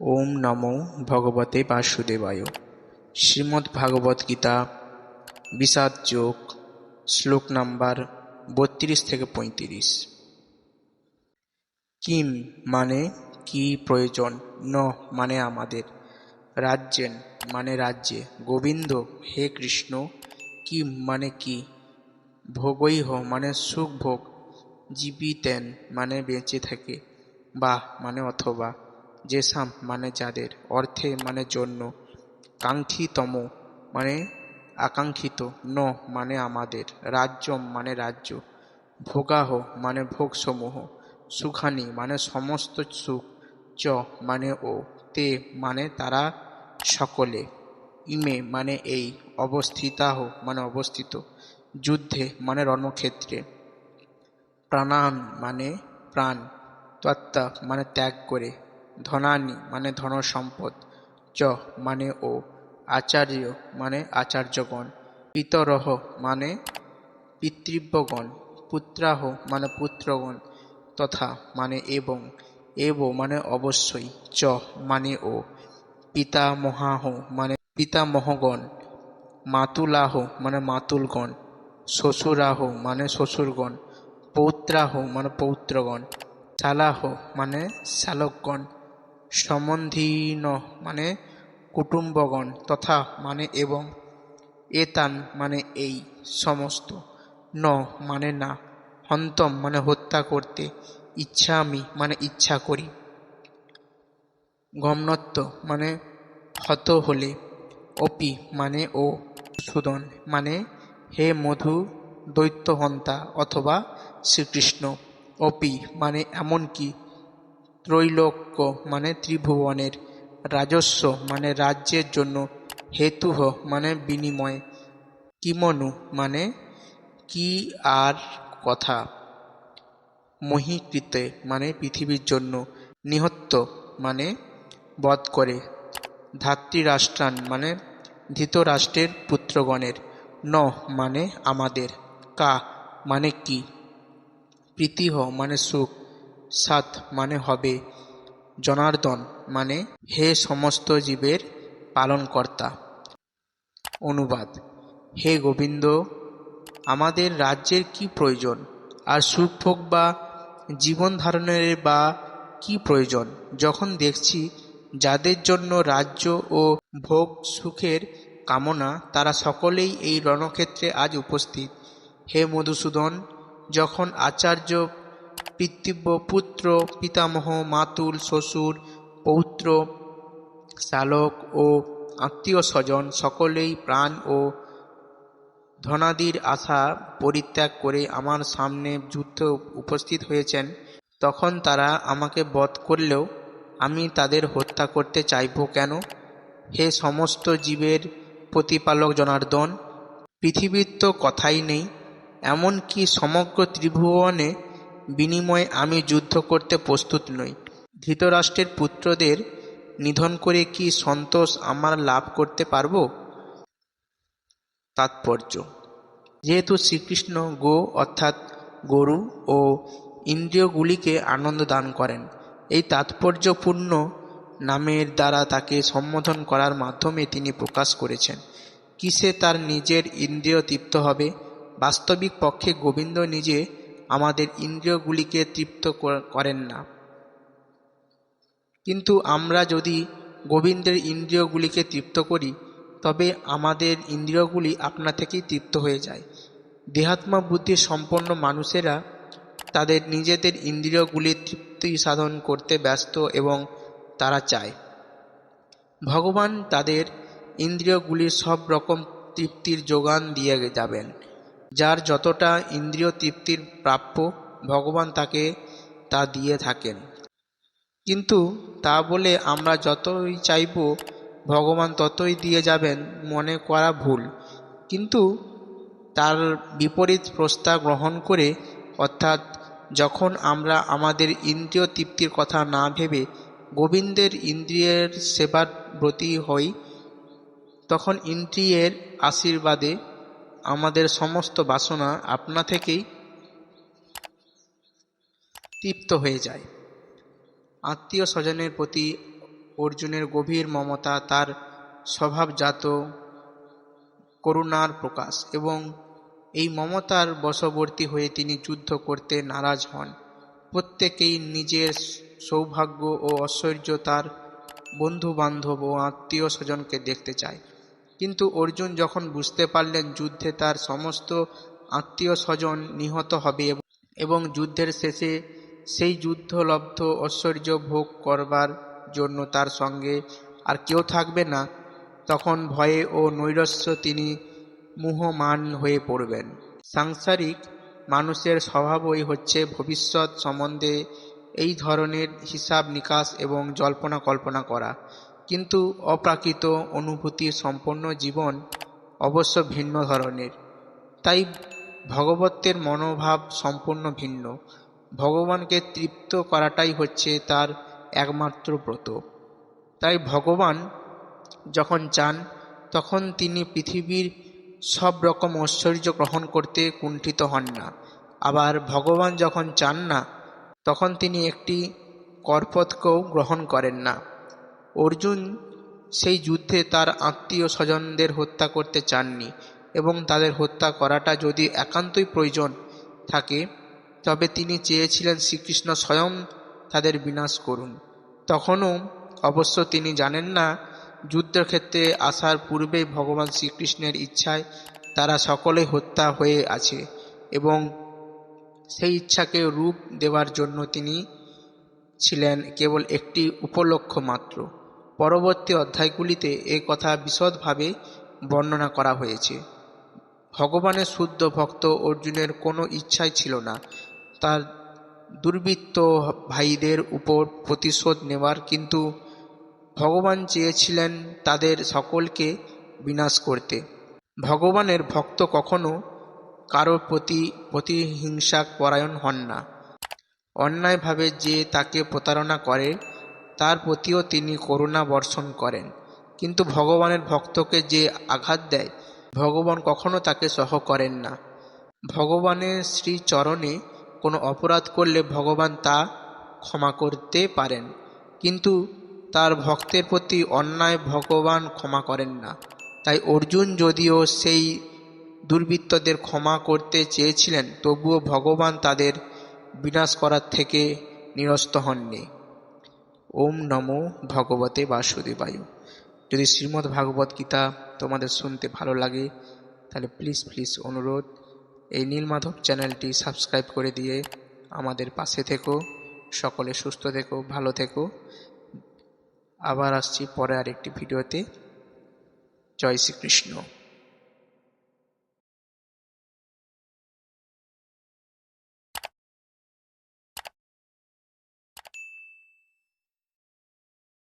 ওম নমো ভগবতে বাসুদেবায়। শ্রীমদ্ গীতা বিষাদ যোগ, শ্লোক নাম্বার বত্রিশ থেকে পঁয়ত্রিশ। কিম মানে কি প্রয়োজন? ন মানে আমাদের। রাজ্যেন মানে রাজ্যে। গোবিন্দ, হে কৃষ্ণ, কিম মানে কি? ভোগৈহ মানে সুখ ভোগ জীবিতেন মানে বেঁচে থাকে। বা মানে অথবা। যেসাম মানে যাদের, অর্থে মানে জন্য, কাঙ্ক্ষিতম মানে আকাঙ্ক্ষিত, ন মানে আমাদের, রাজ্যম মানে রাজ্য, ভোগাহ মানে ভোগসমূহ, সুখানি মানে সমস্ত সুখ, চ মানে ও, তে মানে তারা সকলে, ইমে মানে এই, অবস্থিতাহ মানে অবস্থিত, যুদ্ধে মানে রণক্ষেত্রে প্রাণান মানে প্রাণ, তত্ত্বা মানে ত্যাগ করে ধনানি মানে ধন সম্পদ চ মানে ও, আচার্য মানে আচার্যগণ, পিতরহ মানে পিতৃব্যগণ, পুত্রাহ মানে পুত্রগণ, তথা মানে এবং, এব মানে অবশ্যই, চ মানে ও, পিতামহাহ মানে পিতামহগণ, মাতুলাহ মানে মাতুলগণ, শ্বশুরাহ মানে শ্বশুরগণ, পৌত্রাহ মানে পৌত্রগণ শালাহ মানে শালকগণ সম্বন্ধীন মানে কুটুম্বগণ তথা মানে এবং এতান মানে এই সমস্ত। ন মানে না। হন্তম মানে হত্যা করতে। ইচ্ছা আমি মানে ইচ্ছা করি। গমনত্ব মানে হত হলে। অপি মানে ও সুদন মানে হে মধু দৈত্যহন্তা অথবা শ্রীকৃষ্ণ। অপি মানে এমনকি ত্রৈলোক্য মানে ত্রিভুবনের, রাজস্ব মানে রাজ্যের জন্য, হেতুহ মানে বিনিময়, কিমনু মানে কি আর কথা, মহিকৃতে মানে পৃথিবীর জন্য নিহত্য মানে বধ করে, ধাত্রীরাষ্ট্রান মানে ধৃতরাষ্ট্রের পুত্রগণের ন মানে আমাদের, কা মানে কি, প্রীতিহ মানে সুখ সাত মানে হবে জনার্দন মানে হে সমস্ত জীবের পালনকর্তা। অনুবাদ, হে গোবিন্দ, আমাদের রাজ্যের কি প্রয়োজন? আর সুখভোগ বা জীবন ধারণের বা কি প্রয়োজন? যখন দেখছি যাদের জন্য রাজ্য ও ভোগ সুখের কামনা, তারা সকলেই এই রণক্ষেত্রে আজ উপস্থিত। হে মধুসূদন, যখন আচার্য পিতৃব্য, পুত্র, পিতামহ, মাতুল, শ্বশুর, পৌত্র শালক ও আত্মীয় স্বজন সকলেই প্রাণ ও ধনাদির আশা পরিত্যাগ করে আমার সামনে যুদ্ধ উপস্থিত হয়েছেন। তখন তারা আমাকে বধ করলেও আমি তাদের হত্যা করতে চাইব কেন? হে সমস্ত জীবের প্রতিপালক জনার্দন, পৃথিবীর তো কথাই নেই, এমনকি সমগ্র ত্রিভুবনে বিনিময়ে আমি যুদ্ধ করতে প্রস্তুত নই। ধৃতরাষ্ট্রের পুত্রদের নিধন করে কি সন্তোষ আমার লাভ করতে পারব? তাৎপর্য। যেহেতু শ্রীকৃষ্ণ গো, অর্থাৎ গরু ও ইন্দ্রিয়গুলিকে আনন্দ দান করেন, এই তাৎপর্যপূর্ণ নামের দ্বারা তাকে সম্বোধন করার মাধ্যমে তিনি প্রকাশ করেছেন। কিসে তার নিজের ইন্দ্রিয় তৃপ্ত হবে? বাস্তবিক পক্ষে গোবিন্দ নিজে আমাদের ইন্দ্রিয়গুলিকে তৃপ্ত করেন না। কিন্তু আমরা যদি গোবিন্দের ইন্দ্রিয়গুলিকে তৃপ্ত করি, তবে আমাদের ইন্দ্রিয়গুলি আপনা থেকেই তৃপ্ত হয়ে যায়। দেহাত্মা বুদ্ধি সম্পন্ন মানুষেরা তাদের নিজেদের ইন্দ্রিয়গুলির তৃপ্তি সাধন করতে ব্যস্ত এবং তারা চায়। ভগবান তাদের ইন্দ্রিয়গুলির সব রকম তৃপ্তির যোগান দিয়ে যাবেন। যার যতটা ইন্দ্রিয় তৃপ্তির প্রাপ্য ভগবান তাকে তা দিয়ে থাকেন। কিন্তু তা বলে আমরা যতই চাইব, ভগবান ততই দিয়ে যাবেন মনে করা ভুল। কিন্তু তার বিপরীত প্রস্তাব গ্রহণ করে, অর্থাৎ যখন আমরা আমাদের ইন্দ্রিয় তৃপ্তির কথা না ভেবে গোবিন্দের ইন্দ্রিয়ের সেবার ব্রতী হই, তখন ইন্দ্রিয়ের আশীর্বাদে আমাদের সমস্ত বাসনা আপনা থেকেই তৃপ্ত হয়ে যায়। আত্মীয় স্বজনের প্রতি অর্জুনের গভীর মমতা, তার স্বভাবজাত করুণার প্রকাশ এবং এই মমতার বশবর্তী হয়ে তিনি যুদ্ধ করতে নারাজ হন। প্রত্যেকেই নিজের সৌভাগ্য ও ঐশ্বর্য তার বন্ধু বান্ধব ও আত্মীয় স্বজনকে দেখতে চায়। কিন্তু অর্জুন যখন বুঝতে পারলেন যুদ্ধে তার সমস্ত আত্মীয় স্বজন নিহত হবে এবং- যুদ্ধের শেষে সেই যুদ্ধলব্ধ ঐশ্বর্য ভোগ করবার জন্য তার সঙ্গে আর কেউ থাকবে না, তখন ভয়ে ও নৈরস্য তিনি মুহমান হয়ে পড়বেন। সাংসারিক মানুষের স্বভাবই হচ্ছে ভবিষ্যৎ সম্বন্ধে এই ধরনের হিসাব নিকাশ এবং জল্পনা কল্পনা করা। কিন্তু অপ্রাকৃত অনুভূতি সম্পন্ন জীবন অবশ্য ভিন্ন ধরনের। তাই ভগবতের মনোভাব সম্পূর্ণ ভিন্ন। ভগবানকে তৃপ্ত করাটাই হচ্ছে তার একমাত্র ব্রত। তাই ভগবান যখন চান, তখন তিনি পৃথিবীর সব রকম ঐশ্বর্য গ্রহণ করতে কুণ্ঠিত হন না। আবার ভগবান যখন চান না, তখন তিনি একটি করপথকেও গ্রহণ করেন না। অর্জুন সেই যুদ্ধে তার আত্মীয় স্বজনদের হত্যা করতে চাননি এবং তাদের হত্যা করাটা যদি একান্তই প্রয়োজন থাকে, তবে তিনি চেয়েছিলেন শ্রীকৃষ্ণ স্বয়ং তাদের বিনাশ করুন। তখনও অবশ্য তিনি জানেন না যুদ্ধক্ষেত্রে আসার পূর্বেই ভগবান শ্রীকৃষ্ণের ইচ্ছায় তারা সকলে হত্যা হয়ে আছে এবং সেই ইচ্ছাকে রূপ দেওয়ার জন্য তিনি ছিলেন কেবল একটি উপলক্ষ মাত্র। পরবর্তী অধ্যায়গুলিতে এ কথা বিশদভাবে বর্ণনা করা হয়েছে। ভগবানের শুদ্ধ ভক্ত অর্জুনের কোনো ইচ্ছাই ছিল না। তার দুর্বৃত্ত ভাইদের উপর প্রতিশোধ নেওয়ার, কিন্তু ভগবান চেয়েছিলেন তাদের সকলকে বিনাশ করতে। ভগবানের ভক্ত কখনো কারোর প্রতি প্রতিহিংসা পরায়ণ হন না। অন্যায়ভাবে যে তাকে প্রতারণা করে তার প্রতিও তিনি করুণা বর্ষণ করেন। কিন্তু ভগবানের ভক্তকে যে আঘাত দেয়, ভগবান কখনো তাকে সহ করেন না। ভগবানের শ্রীচরণে কোনো অপরাধ করলে ভগবান তা ক্ষমা করতে পারেন, কিন্তু তার ভক্তের প্রতি অন্যায় ভগবান ক্ষমা করেন না। তাই অর্জুন যদিও সেই দুর্বৃত্তদের ক্ষমা করতে চেয়েছিলেন, তবুও ভগবান তাদের বিনাশ করার থেকে নিরস্ত হননি। ওম নমো ভগবতে বাসুদেবায়। যদি শ্রীমদ্ ভাগবত গীতা তোমাদের শুনতে ভালো লাগে, তাহলে প্লিজ প্লিজ অনুরোধ, এই নীলমাধব চ্যানেলটি সাবস্ক্রাইব করে দিয়ে আমাদের পাশে থেকো, সকলে সুস্থ থেকো, ভালো থেকো। আবার আসছি পরে আরেকটি ভিডিওতে। জয় শ্রীকৃষ্ণ।